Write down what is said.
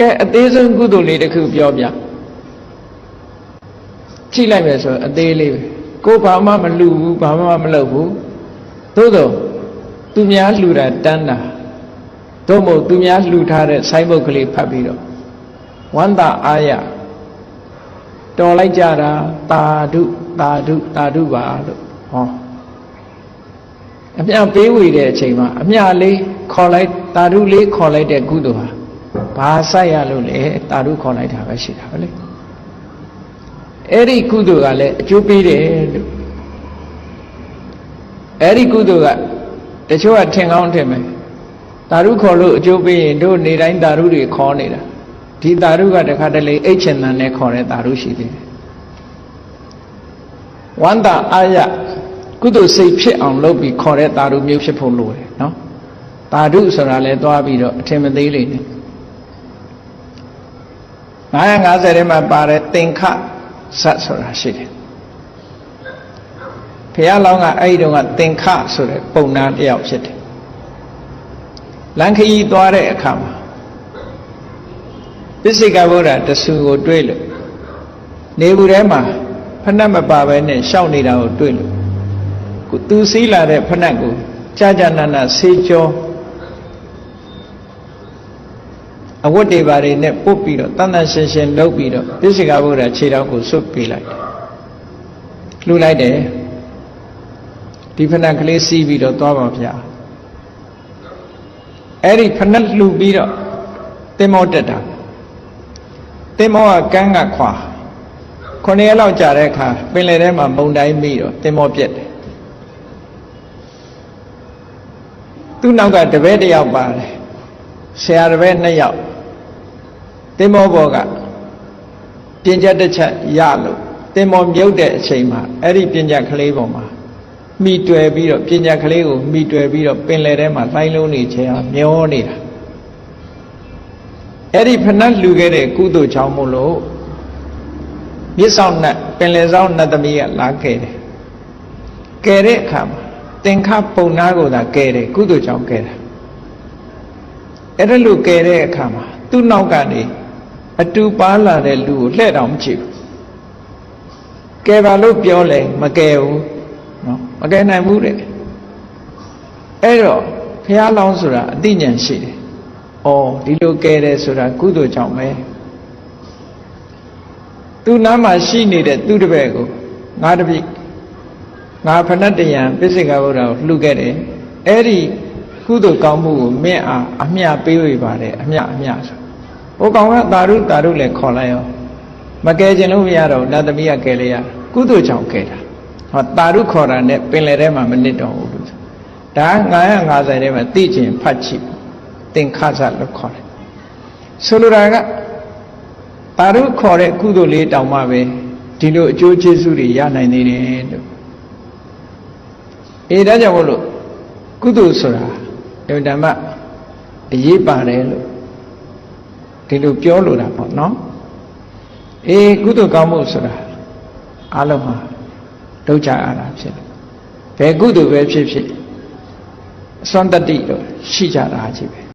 ကဲအသေးဆုံးကုသိုလ်လေးတစ်ခုပြောပြကြည့်လိုက်မယ်ဆိုအသေးလေးပဲကိုယ်ဘာမှမလှူဘူးဘာမှမလုပ်ဘူးသို့တော့သူများလှူတာတန်းတာသို့မဟုတ်သူများလှူထားတဲ့ဆိုင်းဘုတ်ကလေးဖတ်ပြီးတော့ဝန္တာအာရတော်လိုက်ကြတာတာဓုတာဓုတာဓုပါလို့ဟောအမြပေးဝေတဲ့အချိန်မှာအမြလေးခေါ်လိုက်တာဓုလေးခေါ်လိုက်တဲ့ကုသိုလ်ဟာ ဘာဆိုင်ရလို့လဲတာဓုခေါ်လိုက်တာပဲရှိတာပဲလေအဲ့ဒီကုသိုလ်ကလည်းအကျိုးပေးတယ်လို့အဲ့ဒီကုသိုလ်ကတချို့ကထင်ကောင်းထင်မယ်တာဓုခေါ်လို့အကျိုးပေးရင်တို့နေတိုင်းတာဓုတွေခေါ်နေတာဒီတာဓုကတခါတလေအိတ်ချင်တန်နဲ့ခေါ်တဲ့တာဓုရှိသေးတယ်ဝန္တာအာရကုသိုလ်စိတ်ဖြစ်အောင်လုပ်ပြီးခေါ်တဲ့တာဓုမျိုးဖြစ်ဖို့လိုတယ်နော်တာဓုဆိုတာလဲသွားပြီးတော့အထင်မသေးလိမ့်နဲ့ 950ထဲမှာပါတဲ့သင်္ခဇတ်ဆိုတာရှိတယ်ဘုရားလောင်းကအဲ့ဒီတော့ကသင်္ခဆိုတဲ့ပုံနာတစ်ယောက်ဖြစ်တယ်လန်ခရီးသွားတဲ့အခါမှာပစ္စိကဗုဒ္ဓတဆူကိုတွေ့လို့နေဘူးထဲမှာဖဏတ်မပါဘဲနဲ့ရှောက်နေတာကိုတွေ့လို့ကိုသူစည်းလာတဲ့ဖဏတ်ကိုကြာကြာနာနာဆေးကြော အဝတ်တွေပါတွေနဲ့ပုတ်ပြီးတော့တန်တန်ရှင်းရှင်းလုပ်ပြီးတော့ပစ္စိကဗုဒ္ဓခြေထောက်ကိုဆွတ်ပေးလိုက်တယ်လှူလိုက်တယ်ဒီဖဏတ်ကလေးစီးပြီးတော့သွားပါဗျာအဲ့ဒီဖဏတ်လှူပြီးတော့တင်မောတက်တာတင်မောကကန်းကခွာခုနှစ်ရက်လောက်ကြာတဲ့အခါပင်လယ်ထဲမှာမုန်တိုင်းမိတော့တင်မောပြက်တယ်သူ့နောက်ကတပည့်တစ်ယောက်ပါတယ်ဆရာတပည့်နှစ်ယောက် တင်မောဘောကပြင်ချက်တစ်ချက်ရလို့တင်မောမြုပ်တဲ့အချိန်မှာအဲ့ဒီပြင်ချက်ကလေးပေါ်မှာမိတွယ်ပြီးတော့ပြင်ချက်ကလေးကိုမိတွယ်ပြီးတော့ပင်လယ်ထဲမှာလိုင်းလုံးနေချင်အောင်မျောနေတာအဲ့ဒီဖဏတ်လူခဲ့တဲ့ကုသိုလ်ချောင်းမို့လို့မြစ်ဆောင်နဲ့ပင်လယ်ဆောင်နတ်သမီးကလာခဲ့တယ်ကယ်တဲ့အခါမှာသင်္ခပုံနာကိုသာကယ်တယ်ကုသိုလ်ချောင်းကယ်တာအဲ့ဒါလို့ကယ်တဲ့အခါမှာသူ့နောက်ကနေ အတူပါလာတဲ့လူကိုလှဲ့တောင်မကြည့်ဘူးကယ်ပါလို့ပြောလဲမကယ်ဘူးနော်မကယ်နိုင်ဘူးတဲ့အဲ့တော့ဘုရားလောင်းဆိုတာအသိဉာဏ်ရှိတယ်။အော်ဒီလိုကဲတယ်ဆိုတာကုသိုလ်ကြောင့်ပဲ။သူနားမှာရှိနေတဲ့သူတပည့်ကိုငါတပိငါဖဏတ်တယံပစ္စေကဗုဒ္ဓကိုလှုခဲ့တယ်။အဲ့ဒီကုသိုလ်ကောင်းမှုကိုမြင့်အားအမျှပေးဝေပါတယ်အမျှအမျှဆို။ ဟိုကောင်ကတာရုတာရုလည်းခေါ်လိုက်ရောမကယ်ခြင်းလို့မရတော့နတ်သမီးကကယ်လိုက်ရကုသိုလ်ကြောင့်ကယ်တာ။ဟောတာရုခေါ်တာနဲ့ပင်လယ်ထဲမှာမနစ်တော့ဘူးလို့ဒါ950ထဲမှာသိကျင်ဖတ်ချိသင်္ခါဇလို့ခေါ်တယ်ဆိုလိုတာကတာရုခေါ်တဲ့ကုသိုလ်လေးတောင်မှပဲဒီလိုအကျိုးကျေးဇူးတွေရနိုင်သေးတယ်လို့အေးဒါကြောင့်မို့လို့ကုသိုလ်ဆိုတာဓမ္မအရေးပါတယ်လို့ ဒီလိုပြောလိုတာပေါ့နော်အေးကုသိုလ်ကောင်းမှုဆိုတာအလုံးမှာဒုက္ခရတာဖြစ်တယ်ဘယ်ကုသိုလ်ပဲဖြစ်ဖြစ်အစွမ်းတတ္တိတော့ရှိကြတာကြီးပဲ